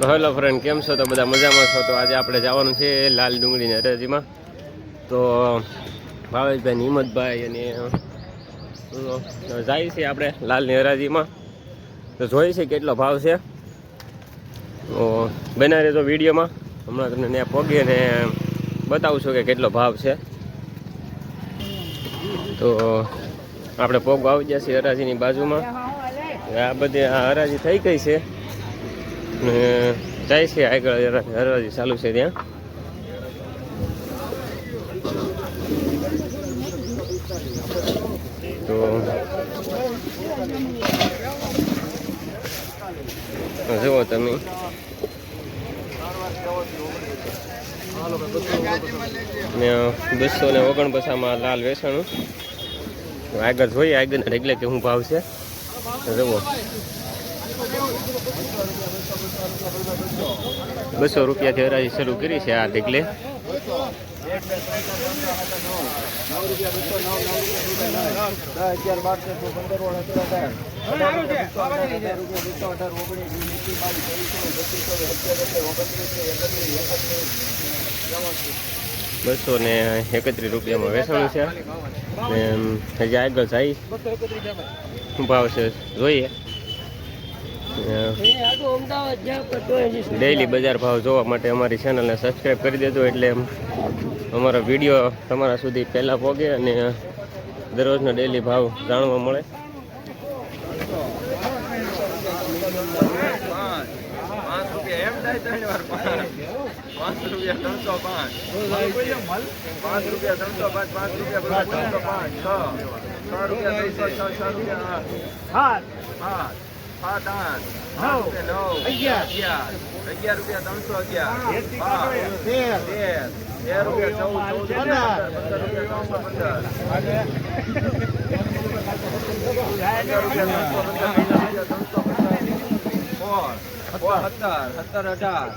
Hello friend કેમ છો? તો બધા મજામાં છો? તો આજે આપણે જવાનું છે લાલ ડુંગળીની હરાજીમાં તો ભાવેશભાઈ હિંમતભાઈ અને જાય છે આપણે લાલની હરાજીમાં તો જોઈએ છે કેટલો ભાવ છે. તો બના રહેતો વિડીયોમાં. હમણાં તમને ત્યાં પહોંચી અને બતાવું છું કે કેટલો ભાવ છે. તો આપણે પોગ આવી ગયા છીએ હરાજીની બાજુમાં. આ બધી આ હરાજી થઈ ગઈ છે. ને જાય છે આગળ હરવાજી ચાલુ છે ત્યાં. તો જુઓ તમે. બસો ને ઓગણપચાસમાં લાલ વેસણું. આગળ જોઈએ આગળ એટલે કે હું ભાવ છે. જુઓ. બસો રૂપિયાથી હરાજી શરૂ કરી છે આ ઢીકલે. બસો ને એકત્રીસ રૂપિયામાં વેચાણું છે. હજી આગળ જાય. શું ભાવ છે? જોઈએ. ડેઈલી બજાર ભાવ જોવા માટે અમારી ચેનલને સબસ્ક્રાઈબ કરી દેજો એટલે અમારો વીડિયો તમારા સુધી પહેલાં પહોંચે અને દરરોજનો ડેઈલી ભાવ જાણવા મળે રૂપિયા ત્રણસો પાંચ પાંચ રૂપિયા ત્રણસો પાંચ પાંચ રૂપિયા છ રૂપિયા છ રૂપિયા રૂપિયા નવ. અગિયાર. અગિયાર. રૂપિયા ત્રણસો અગિયાર. તેર. તેર. રૂપિયા ચૌદ ચૌદ રૂપિયા પંદર. રૂપિયા ત્રણસો પંદર. અગિયાર રૂપિયા ત્રણસો પંદર. ત્રણસો પંદર. સત્તર. સત્તર. અઢાર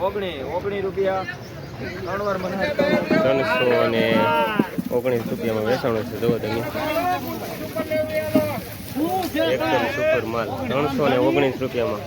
ઓગણી ઓગણી રૂપિયા. ત્રણસો અને ઓગણીસ રૂપિયામાં વેચાણું છે. જુઓ તમે. એકદમ સુપર માલ. ત્રણસો ને ઓગણીસ રૂપિયામાં.